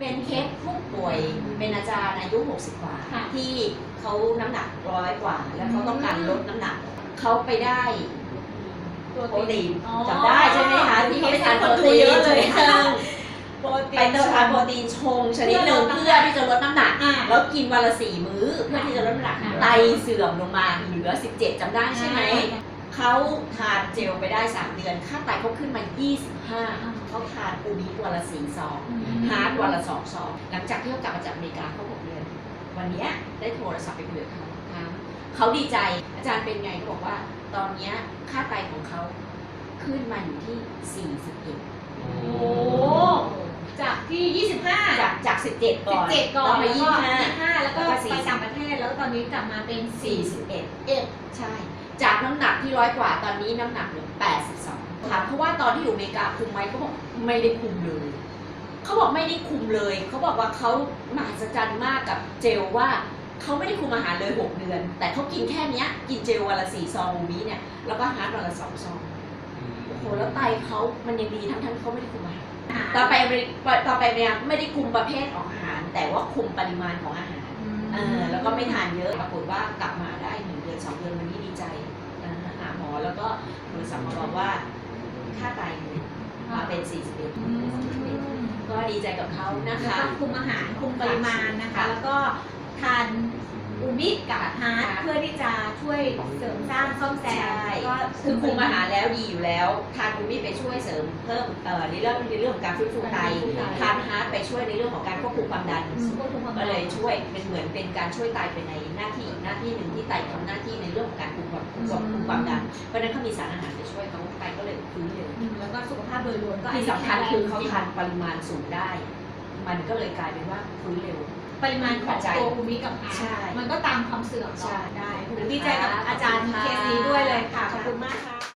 เป็นเคสผู้ป่วยเป็นอาจารย์อายุ 60 กว่า ค่ะที่เขาน้ำหนักร้อยกว่า แล้วเขาต้องการลดน้ำหนัก เขาไปได้ตัวโปรตีนอ๋อจำได้ใช่ไหมคะที่เขาไปทานโปรดูตีเยนอะเลยใช่ไหมโปรตีไปนเติมทานโปรตีนชงชนิดหนึ่งเพื่เพื่ออลดน้ำหนักที่จะลดน้ำหนัก อ่าแล้วกินวันละสี่มื้อเพื่อที่จะลดน้ำหนักอ่า ไตเสื่อมลงมาเหลือ 17จำได้ใช่ไหม เขาทานเจลไปได้ 3 เดือน ค่าไตเขาขึ้นมา 25 เขาทานอูมิวันละสี่ซองฮาร์ดวันละสองซอง หลังจากที่เขากลับมาจากอเมริกาเขาหกเดือน วันเนี้ยได้โทรศัพท์ไปคุยกับเขาถามเขาดีใจ อาจารย์เป็นไงเขาบอกว่า ตอนเนี้ยค่าไตของเขาขึ้นมาอยู่ที่ 41 โอ้โห จากที่ 25 จากจาก 17 ก่อน17ก่อนแล้วมาแล้วก็25 25 แล้วก็แล้วก็ไป40ต่างประเทศ แล้วตอนนี้กลับมาเป็น 41 เอ็ดใช่ จากน้ำหนักที่ร้อยกว่าตอนนี้น้ำหนักเหลือ82ถามเขาว่าตอนที่อยู่อเมริกาคุมไหมเขาบอกไม่ได้คุมเลยเขาบอกไม่ได้คุมเลย เขาบอกว่าเขามหัศจรรย์มากกับเจลว่าเขาไม่ได้คุมอาหารเลย 6 เดือน แต่เขากินแค่เนี้ยกินเจลวันละสี่ซองอูมิเนี่ยแล้วก็ฮาร์ดวันละสองซองโอ้โหแล้วไตเขามันยังดีทั้งทั้งๆที่เขาไม่ได้คุมอาหารต่อไปต่อไปเนี่ยไม่ได้คุมประเภทของอาหาร แต่ว่าคุมปริมาณของอาหารเออแล้วก็ไม่ทานเยอะปรากฏว่ากลับมาได้อนวันนี้ดีใจนะหาหมอแล้วก็ โทรศัพท์มาบอกว่าค่าไตมาเป็น 41ก็ดีใจกับเขานะแล้วคะก็คุมอาหารคุมปริมาณนะคะ แล้วก็ ทานอูมิกับฮาร์ดค่ะเพื่อที่จะช่วยเสริมสร้างซ่อมแซมใช่แล้วก็คือคุมอาหารแล้วดีอยู่แล้ว ทานอูมิไปช่วยเสริมเพิ่มเอ่อในเรื่องในเรื่องของการฟื้นฟูไตทานฮาร์ดไปช่วยในเรื่องของการควบคุมความดันอืมควบคุมความก็ดันเลยช่วยเป็นเหมือนเป็นการช่วยไตไปในหน้าที่อีกหน้าที่หนึ่งที่ไตทำหน้าที่ในเรื่องของการคุมความคุมความคุมความดันเพราะฉะนั้นเขามีสารอาหารไปช่วยเขาไตก็เลยฟื้นเร็วอืมแล้วก็สุขภาพโดยรวมก็ที่สำคัญคือเขาจริงทานปริมาณสูงได้ มันก็เลยกลายเป็นว่าฟื้นเร็ว ปริมาณของตัวภูมิกับอามันก็ตามความเสื่อมใช่ได้ดีใจกับอาจารย์เคสนี้ด้วยเลยค่ะ ขอบคุณมากค่ะ